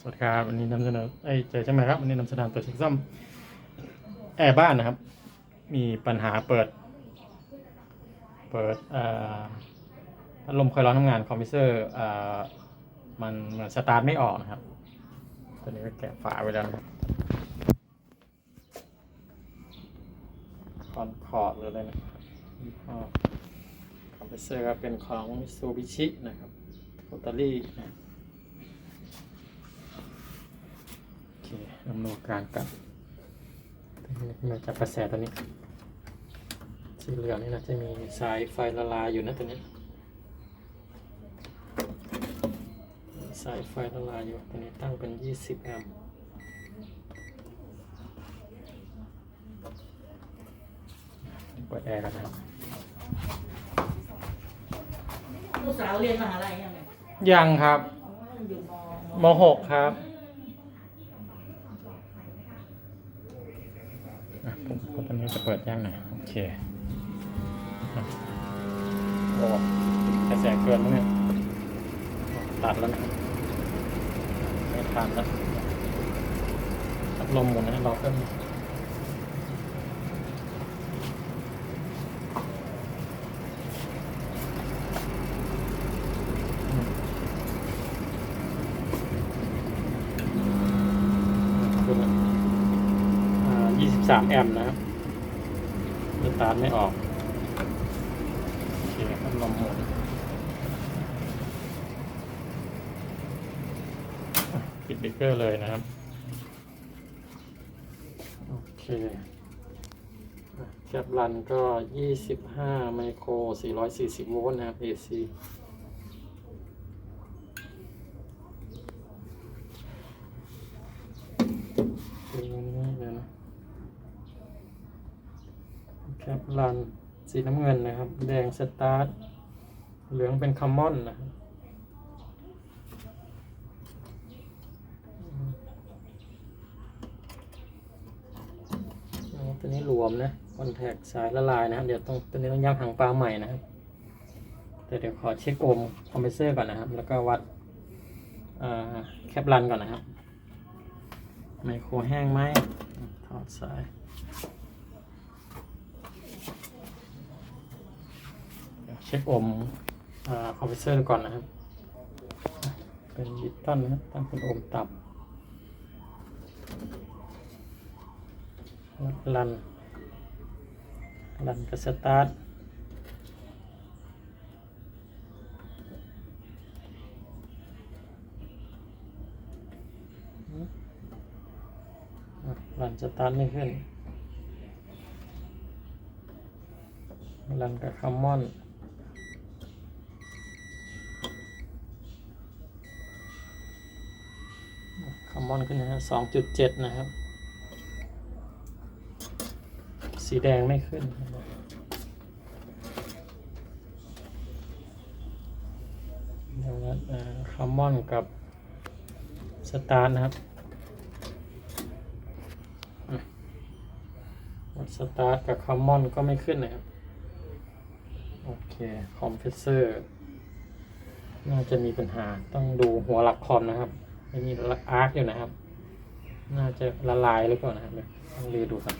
สวัสดีครับวันนี้นำเสนอไอ้เจใช่ไหมครับวันนี้นำเสนอตัวเช็คซ่อมแอร์บ้านนะครับ มีปัญหาเปิด เปิดอ่อพัดลมคอยร้อนทำงานคอมพิวเตอร์อมันเหมือนสตาร์ทไม่ออกนะครับตัวนี้ก็แกะฝาไว้แล้วนะคอนคอร์ดหรืออะไรนะคอมพิวเตอร์ก็เป็นของมิซูบิชินะครับโ o ตารี่นะ โอเค ดำเนินการกับมาจากกระแสตัวนี้ สีเหลืองนี่นะจะมีสายไฟละลายอยู่นะตัวนี้ สายไฟละลายอยู่ตัวนี้ตั้งเป็น 20 แอมป์เปิดแอร์กันนะครับลูกสาวเรียนมหาลัยยังไงยังครับอยู่มม .6 ครับอะผมก็ตอนนี้จะ เปิดย่างหน่อยโอเคโอ้กระแสเกินแล้วเนี่ยตัดแล้วนะไม่ทันแล้วพัดลมหมุนนะรอเพิ่มงอืมคุณอ่า23 แอมป์นะครับ ตาร์ทไม่ออก โอเคพัดลมหมุนปิดเบรกเกอร์เลยนะครับ โอเคแคปรันก็ 25 ไมโคร 440 โวลต์นะครับ AC ตรงนี้เลยนะ รันสีน้ำเงินนะครับ แดงสตาร์ทเหลืองเป็นคัมมอนนะครับตัวนี้หลวมนะคอนแทคสายละลายนะครับ เดี๋ยวต้องตัวนี้ต้องย้ำหางปลาใหม่นะครับ แต่เดี๋ยวขอเช็คโอมคอมเพรสเซอร์ก่อนนะครับ แล้วก็วัดแคปรันก่อนนะครับ ไมโครแห้งไหมถอดสายเดี๋ยวเช็คโอห์มอ่าคอมเพรสเซอร์ก่อนนะครับ เป็นดิจิตอลนะครับตั้งเป็นโอห์มต่ำวัดรันรันกับสตาร์ทรันสตาร์ทไม่ขึ้นรันกับคัมมอน คัมมอนขึ้นนะฮะสองจุดเจ็ดนะครับ สีแดงไม่ขึ้นนะครับเดี๋ยววัดคัมอนกับสตาร์นะครับสตาร์ทกับคอมมอนก็ไม่ขึ้นนะครับ โอเคคอมเพรสเซอร์ น่าจะมีปัญหาต้องดูหัวหลักคอมนะครับ ไม่มีอาร์คอยู่นะครับ น่าจะละลายหรือเปล่านะครับต้องรีดูครับ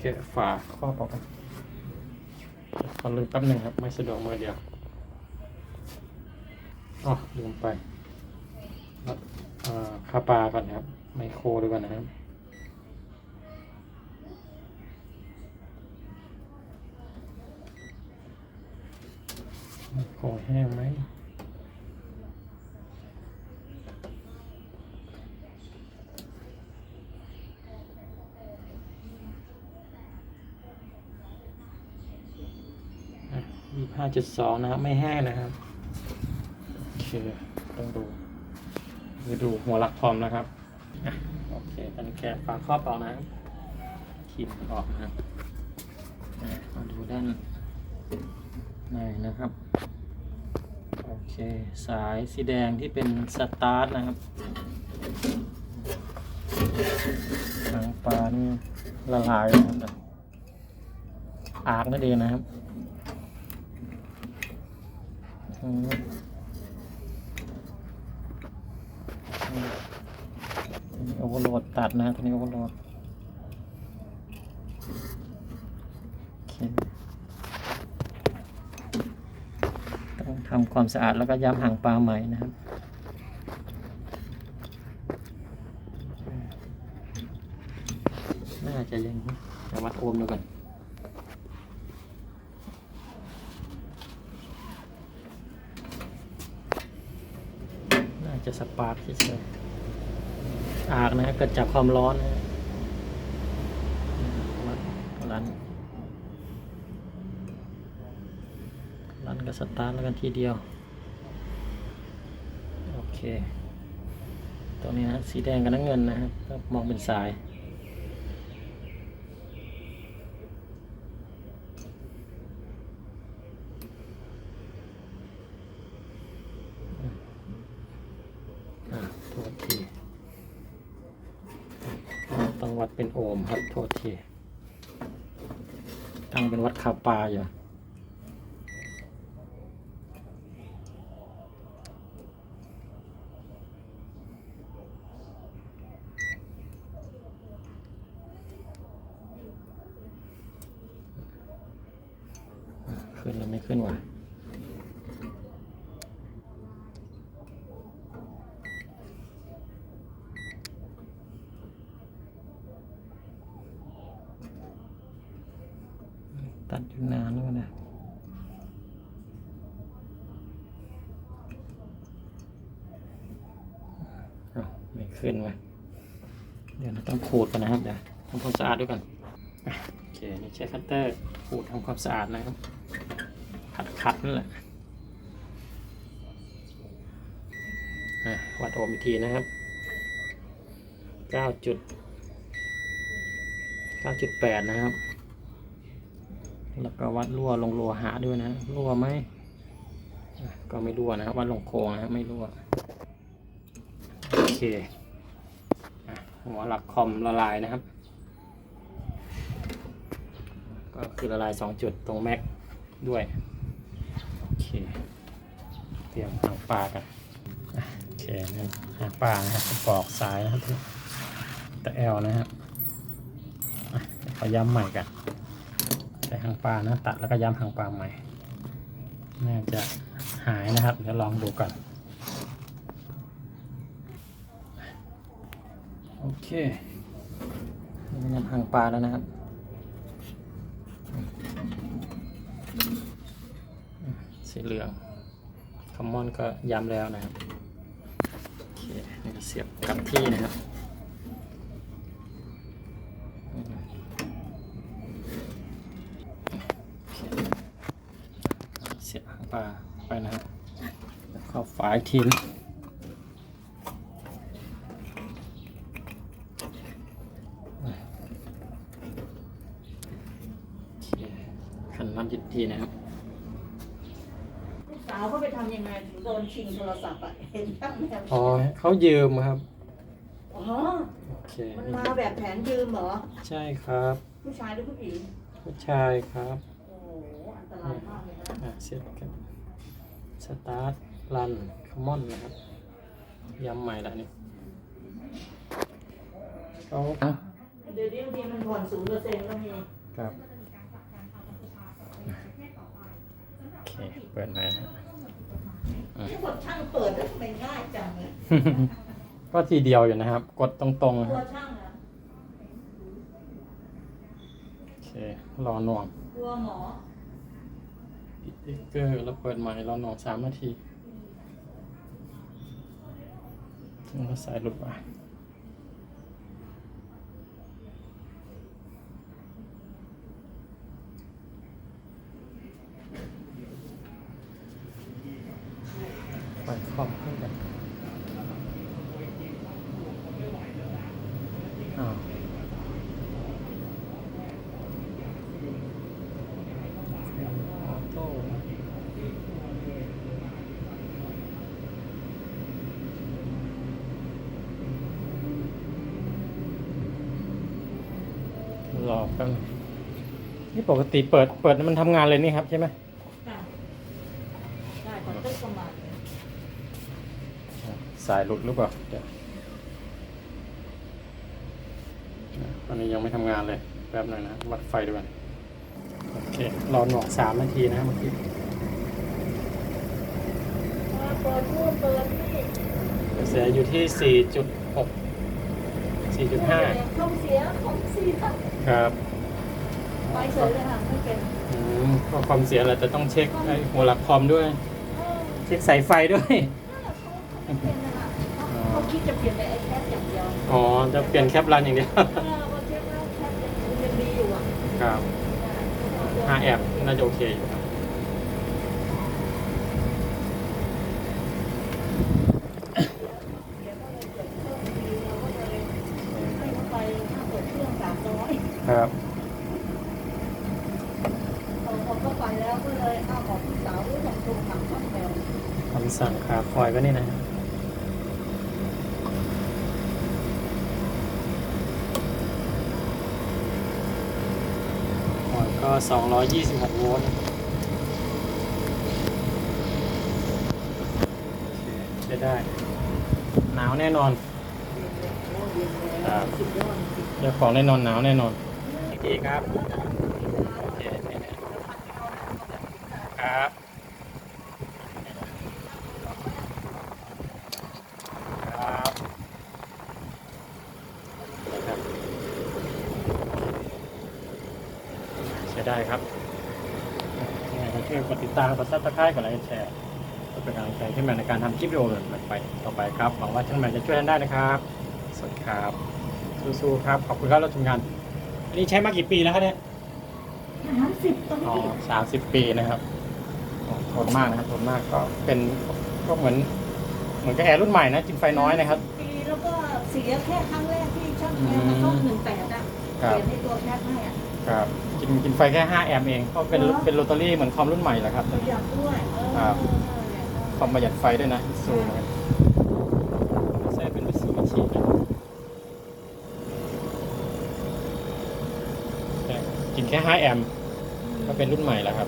แกะฝาครอบอกกันขอลืมแป๊บหนึ่งครับ ไม่สะดวกมือเดียวอ๋อลืมไปวัดอ่าคาปาก่อนครับ ไมโครดูก่อนนะครับไมโครแห้งไหมยี่ ห้าจุดสองนะครับ ไม่แห้งนะครับ โอเค ต้องดูคือดูหัวหลักคอมนะครับอโอเคตอนนี้แกะฝาครอบออกนะครับขีดออกนะครับมาดูด้านในนะครับ โอเค สายสีแดงที่เป็นสตาร์ทนะครับหางปลานี่ละลายนะครับอาร์กนั่นเองนะครับ นี้โอวอร์โหลดตัดนะตัวนี้โอเอร์โหลดต้องทำความสะอาดแล้วก็ย้ำหางปลาใหม่นะครับน่าจะยังนะวัดโอมดูก่อน จะสปาร์กเฉยๆอากนะเกิดจากความร้อนนะรันรันกับสตาร์ทแล้วกันทีเดียว โอเค ตรงนี้นะสีแดงกับน้ำเงินนะครับก็มองเป็นสาย อะโทษทีต้องวัดเป็นโอห์มครับโทษที ตั้งเป็นวัดคาอยู่ขึ้นแล้วไม่ขึ้นวะ ตัดอยู่นานแล้วนะไม่ขึ้นวะเดี๋ยวเราต้องขูดกันนะครับเดี๋ยวทำความสะอาดด้วยกันโอเคนี่ใช้คัตเตอร์ขูดทำความสะอาดนะครับ ขัดขัดนั่นแหละวัดโอห์มอีกทีนะครับ9จุด9.8 นะครับ แล้วก็วัดรั่วลงโลหะด้วยนะรั่วไหมก็ไม่รั่วนะครับวัดลงโครงนะไม่รั่วโอเคหัวหลักคอมละลายนะครับ ก็คือละลายสองจุดตรงแม็กด้วยโอเคเตรียมหางปลากันโอเคนั่หางปลานะครับกระปอกสายนะครับตะแอลนะครับอะเดี๋ยวขอย้ำใหม่กัน ใส่หางปลานะ ตัดแล้วก็ย้ำหางปลาใหม่ น่าจะหายนะครับ เดี๋ยวลองดูก่อน โอเคนี่ย้ำหางปลาแล้วนะครับสีเหลืองคอมมอนก็ย้ำแล้วนะครับ โอเคนี่ก็เสียบกลับที่นะครับ เสียบหางปลาไปนะครับแล้วเข้าฝายทีนงโอเคขันน้ำจิตทีนะครับลูกสาวเขาไปทำยังไงถึงโดนชิงโทรศัพท์อะเห็นตั้งแนวอ๋อเขายืมครับ อ๋อ โอเค มันมาแบบแผนยืมเหรอ ใช่ครับ ผู้ชายหรือผู้หญิงผู้ชายครับ โอ้โหอันตรายมากเลยนะ อะเสียบกันสตาร์ทรันคอมมอนนะครับย้ำใหม่แล้วนี่เขาเดี๋ยวนี้บางทีมันผ่อนศูนย์เปอร์เซ็นต์ก็มีครับโอเคเปิดใหม่ฮะที่กดช่างเปิดแล้วทำไมง่ายจังเลยก็ทีเดียวอยู่นะครับ กดตรงๆนะตัควรับช่างอะโอเครอหน่วงตัวหมอ ปิดติ๊กเกอร์แล้วเปิดใหม่รอหน่วงสามนาทีแล้วก็สายหลุดไปปล่อยคอมขึ้นกันอ้าวออโต้ รอแป๊บนึงนี่ปกติเปิดเปิดมันทำงานเลยนี่ครับใช่ไหมค่ะได้ขอตึ๊กประมาณนี้สายหลุดหรือเปล่าเดี๋ยวตอนนี้ยังไม่ทำงานเลยแป๊บหน่อยนะ วัดไฟดูกันโอเครอหน่วงสามนาทีนะเมื่อกี้มาเปิดนู่นเปิดนี่กระแสอยู่ที่สี่จุดหกสี่จุดห้าท้องเสียของเสีย ครับไปเฉยเลยค่ะไม่เป็นอืมก็ความเสียแหละแต่ต้องเช็คไอ้หัวหลักคอมด้วย เออเช็คสายไฟด้วย นั่นแหละเขาเขาไม่เป็นนะคะเขาเขาคิดจะเปลี่ยนไปไอแคปอย่างเดียวอ๋อ จะเปลี่ยนแคปรันอย่างเดียว เออพอเช็คแล้วแคปยังยังดีอยู่อะครับห้าแอปน่าจะโอเคอยู่ครับ เดี๋ยวก็เลยเกิดเพิ่มดีเราก็เลยให้เขาไปค่าเปิดเครื่องสามร้อย ครับ พ อพอเข้าไปแล้วก็เลยเอาบอกพี่สาวด้วยของตรงหลังช่องแถวคำสั่งขาคอยก็นี่นะคอยก็ 226 โวลต์ใช้ได้ หนาวแน่นอนครับสุดยอดจริงเจ้าของแน่นอนหนาวแน่นอนดีครับ ครับครับนะครับใช้ได้ครับยังไงก็ช่วยกดติดตามกดซับสไครต์กดไลค์กดแชร์เพื่อเป็นกำลังใจให้แมนในการทำคลิปวิดีโอแบบไปต่อไปครับหวังว่าช่างแมนจะช่วยท่านได้นะครับ สวัสดีครับ สู้ๆครับ ขอบคุณครับเราทำงานอันนี้ใช้มากี่ปีแล้วครับเนี่ยสามสิบตอนอ๋อนี้สามสิบปีนะครับอ๋อ ทนมากนะครับทนมากก็เป็นก็เหมือน เหมือนกับแอร์รุ่นใหม่นะกินไฟน้อยนะครับ ปีแล้วก็เสียแค่ครั้งแรกที่ช่างแอร์มาซ่อมหนึ่งแปดอะคเปรับลี่ยนในตัวแคปให้อะครับกินกินไฟแค่ 5 แอมป์เองเพราะเป็นเหรอเป็นโรตารี่เหมือนคอมรุ่นใหม่แหละครับประหยัดด้วยเออครับนั่นแหละคอมประหยัดไฟด้วยนะสูงนะครับใช้เป็นวิสีวิชีนะกินแค่ 5 แอมป์ก็เป็นรุ่นใหม่แล้วครับ